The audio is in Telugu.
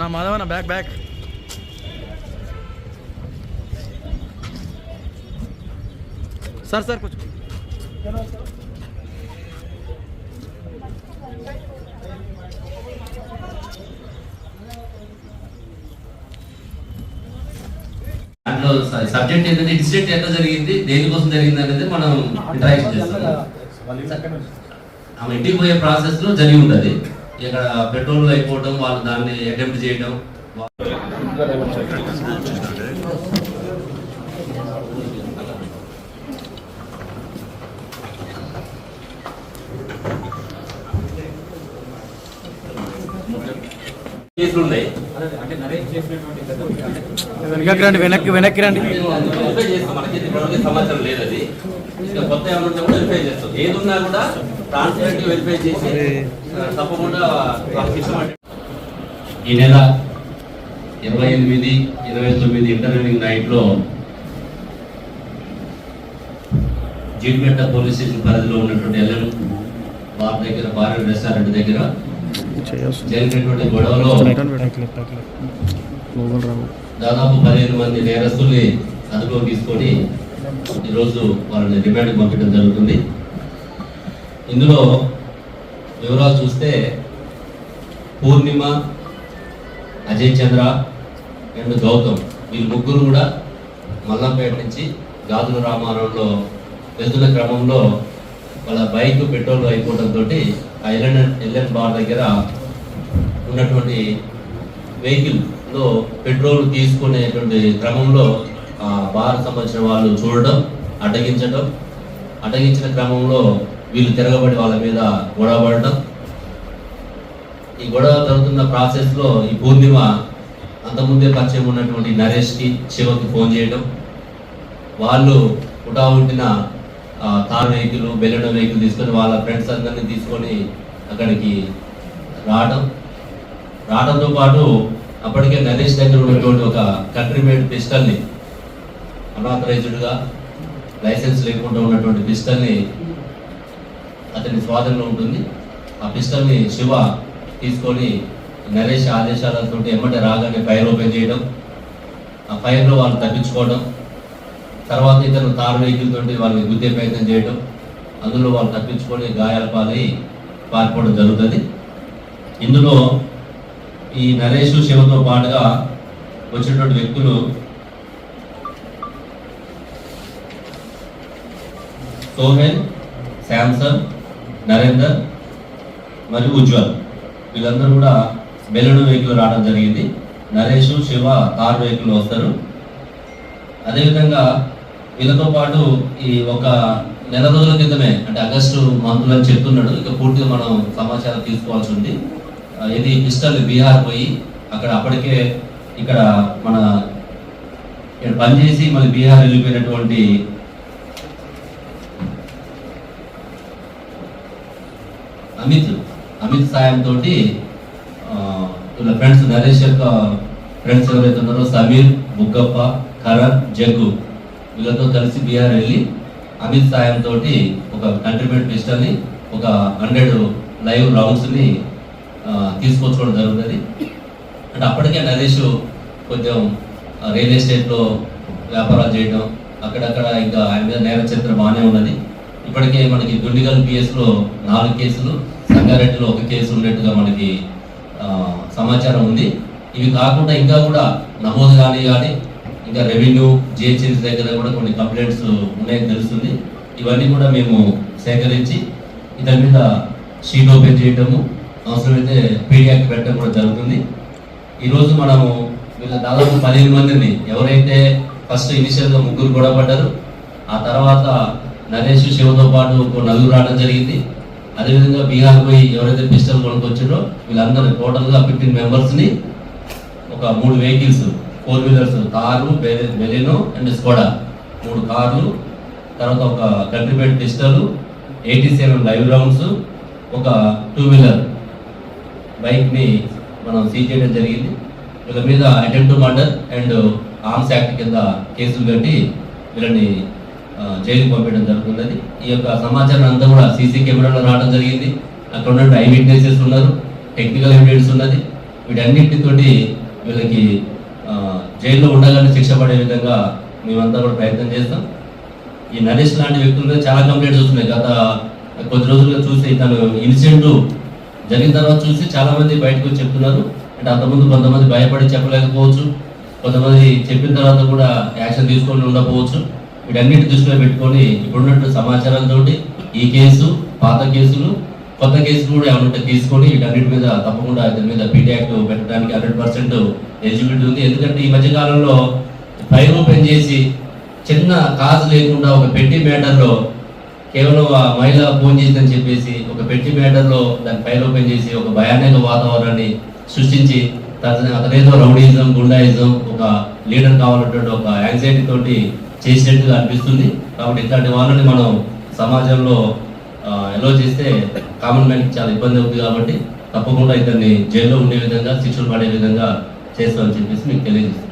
నా మాధవన్న బ్యాక్ బ్యాక్ సార్ సార్ కొంచెం దాంట్లో సబ్జెక్ట్ ఏంటంటే ఇన్సిడెంట్ ఎట్లా జరిగింది దేనికోసం జరిగింది అనేది మనం ఇంటరాక్షన్ చేస్తాం. ఆమె ఇంటికి పోయే ప్రాసెస్లో జరిగి ఉంటది. ఇక్కడ పెట్రోల్ అయిపోవడం వాళ్ళు దాన్ని అటెంప్ట్ చేయడం కేసులు ఉన్నాయి వెనక్కి రండి వెనక్కి వెనక్కి రండి. సమాచారం లేదు అది. ఇంకా కొత్త కూడా వెరిఫై చేస్తాం. కూడా ట్రాన్స్పరెంట్ వెరిఫై చేసి తప్పకుండా ఈ నెల ఇరవై ఎనిమిది ఇరవై తొమ్మిది ఇంటర్వ్యూనింగ్ నైట్లో జీడిమెట్ట పోలీస్ స్టేషన్ పరిధిలో ఉన్నటువంటి ఎల్ఎం బార్ దగ్గర బార్ రెస్టారెంట్ దగ్గర జరిగినటువంటి గొడవలో దాదాపు పదిహేను మంది నేరస్తుల్ని అదుపులో తీసుకొని ఈరోజు వాళ్ళని రిమాండ్ పంపించడం జరుగుతుంది. ఇందులో వివరాలు చూస్తే పూర్ణిమ అజయ్ చంద్ర అండ్ గౌతమ్. వీళ్ళు ముగ్గురు కూడా మల్లంపేట నుంచి గాజుల రామారంలో వెళ్తున్న క్రమంలో వాళ్ళ బైక్ పెట్రోల్ అయిపోవడంతో ఆ ఎల్ఎన్ ఎల్ఎన్ బార్ దగ్గర ఉన్నటువంటి వెహికల్ లో పెట్రోల్ తీసుకునేటువంటి క్రమంలో ఆ బార్ సంబంధించిన వాళ్ళు చూడడం అడ్డగించడం అడ్డగించిన క్రమంలో వీళ్ళు తిరగబడి వాళ్ళ మీద గొడవ పడటం ఈ గొడవ జరుగుతున్న ప్రాసెస్లో ఈ పూర్ణిమ అంతకుముందే పరిచయం ఉన్నటువంటి నరేష్కి శివకి ఫోన్ చేయడం. వాళ్ళు పుటా ఉంటిన కార్ వెహికల్ బెల్లెడ వెహికల్ తీసుకొని వాళ్ళ ఫ్రెండ్స్ అందరినీ తీసుకొని అక్కడికి రావడం. రావడంతో పాటు అప్పటికే నరేష్ దగ్గర ఉన్నటువంటి ఒక కంట్రీ మేడ్ పిస్టల్ని అనాథరైజ్డ్గా లైసెన్స్ లేకుండా ఉన్నటువంటి పిస్టల్ని అతని స్వాధీనంలో ఉంటుంది. ఆ పిస్టల్ని శివ తీసుకొని నరేష్ ఆదేశాలతో ఎమ్మటే రాగానే ఫైర్ ఓపెన్ చేయడం ఆ ఫైర్లో వాళ్ళు తప్పించుకోవడం తర్వాత ఇతను తార్ వెహికల్ తోటి వాళ్ళని గుద్దే ప్రయత్నం చేయడం అందులో వాళ్ళు తప్పించుకొని గాయాల పాలై పారిపోవడం జరుగుతుంది. ఇందులో ఈ నరేష్ శివతో పాటుగా వచ్చినటువంటి వ్యక్తులు సోహెల్ శాంసన్ నరేందర్ మరియు ఉజ్వల్. వీళ్ళందరూ కూడా బెలూడు వెహికల్ రావడం జరిగింది. నరేష్ శివ కార్ వెహికల్ వస్తారు. అదేవిధంగా వీళ్ళతో పాటు ఈ ఒక నెల రోజుల క్రితమే అంటే ఆగస్టు మంత్లో అని చెప్తున్నాడు. ఇక పూర్తిగా మనం సమాచారం తీసుకోవాల్సి ఉంది. ఇది పిస్టల్ బీహార్ పోయి అక్కడ అప్పటికే ఇక్కడ మన ఇక్కడ పనిచేసి మళ్ళీ బీహార్ వెళ్ళిపోయినటువంటి అమిత్ అమిత్ సాయంతో వీళ్ళ ఫ్రెండ్స్ నరేష్ యొక్క ఫ్రెండ్స్ ఎవరైతే ఉన్నారో సమీర్ బుగ్గప్ప కరణ్ జగ్గు వీళ్ళతో కలిసి బీహార్ వెళ్ళి అమిత్ సాయంతో ఒక కంట్రిబ్యూట్ పిస్టల్ని ఒక హండ్రెడ్ లైవ్ రౌండ్స్ని తీసుకొచ్చుకోవడం జరుగుతుంది. అంటే అప్పటికే నరేష్ కొంచెం రియల్ ఎస్టేట్లో వ్యాపారాలు చేయడం అక్కడక్కడ ఇంకా ఆయన మీద నేర చరిత్ర బాగానే ఉన్నది. ఇప్పటికే మనకి దుండిగల్ పిఎస్లో నాలుగు కేసులు సంగారెడ్డిలో ఒక కేసు ఉన్నట్టుగా మనకి సమాచారం ఉంది. ఇవి కాకుండా ఇంకా కూడా నమోదు కానీ కానీ ఇంకా రెవెన్యూ జిహెచ్ఎంసీ దగ్గర కూడా కొన్ని కంప్లైంట్స్ ఉన్నాయని తెలుస్తుంది. ఇవన్నీ కూడా మేము సేకరించి ఇతని మీద షీట్ ఓపెన్ చేయటము అవసరమైతే పీడియాకి పెట్టడం కూడా జరుగుతుంది. ఈరోజు మనము వీళ్ళ దాదాపు పదిహేను మందిని ఎవరైతే ఫస్ట్ ఇనిషియల్గా ముగ్గురు గొడవ పడ్డారు ఆ తర్వాత నరేష్ శివతో పాటు ఒక నలుగురు రావడం జరిగింది. అదేవిధంగా బీహార్ పోయి ఎవరైతే పిస్టల్ కొనుక్కొచ్చారో వీళ్ళందరూ టోటల్గా ఫిఫ్టీన్ మెంబర్స్ని ఒక మూడు vehicles four wheelers car Baleno and Skoda మూడు కార్లు తర్వాత ఒక contribute pistol eighty seven live rounds ఒక టూ వీలర్ బైక్ని మనం సీజ్ చేయడం జరిగింది. వీళ్ళ మీద attempt murder and arms act కింద కేసులు కట్టి వీళ్ళని జైలుకు పంపించడం జరుగుతున్నది. ఈ యొక్క సమాచారం అంతా కూడా సీసీ కెమెరాలో రావడం జరిగింది. అక్కడ ఉన్న ఐ విట్నెసెస్ ఉన్నారు. టెక్నికల్ ఎవిడెన్స్ ఉన్నది. వీటన్నిటితోటి వీళ్ళకి జైల్లో ఉండగానే శిక్ష పడే విధంగా మేమంతా కూడా ప్రయత్నం చేస్తాం. ఈ నరేష్ లాంటి వ్యక్తుల మీద చాలా కంప్లైంట్స్ వస్తున్నాయి. గత కొద్ది రోజులుగా చూస్తే తను ఇన్సిడెంట్ జరిగిన తర్వాత చూసి చాలా మంది బయటకు వచ్చి చెప్తున్నారు అంటే అంతకుముందు కొంతమంది భయపడి చెప్పలేకపోవచ్చు. కొంతమంది చెప్పిన తర్వాత కూడా యాక్షన్ తీసుకొని ఉండకపోవచ్చు. వీటన్నిటి దృష్టిలో పెట్టుకొని ఇప్పుడున్నట్టు సమాచారంతో ఈ కేసు పాత కేసులు కొత్త కేసులు కూడా ఏమైనా తీసుకొని వీటన్నిటి మీద తప్పకుండా ఇతని మీద పీటీ యాక్ట్ పెట్టడానికి హండ్రెడ్ పర్సెంట్ ఎలిజిబిలిటీ ఉంది. ఎందుకంటే ఈ మధ్య కాలంలో ఫైర్ ఓపెన్ చేసి చిన్న కాజు లేకుండా ఒక పెట్టి మ్యాటర్లో కేవలం ఆ మహిళ ఫోన్ చేసిందని చెప్పేసి ఒక పెట్టి మ్యాటర్లో దాన్ని ఫైల్ ఓపెన్ చేసి ఒక భయానక వాతావరణాన్ని సృష్టించి తన అతనేదో రౌడీజం గుండాయిజం ఒక లీడర్ కావాలన్నటువంటి ఒక యాంగ్జైటీ తోటి చేసినట్టుగా అనిపిస్తుంది. కాబట్టి ఇట్లాంటి వాళ్ళని మనం సమాజంలో ఎలో చేస్తే కామన్ మ్యాన్కి చాలా ఇబ్బంది అవుతుంది కాబట్టి తప్పకుండా ఇతన్ని జైల్లో ఉండే విధంగా శిక్షలు పడే విధంగా చేస్తామని చెప్పేసి మీకు తెలియజేస్తాం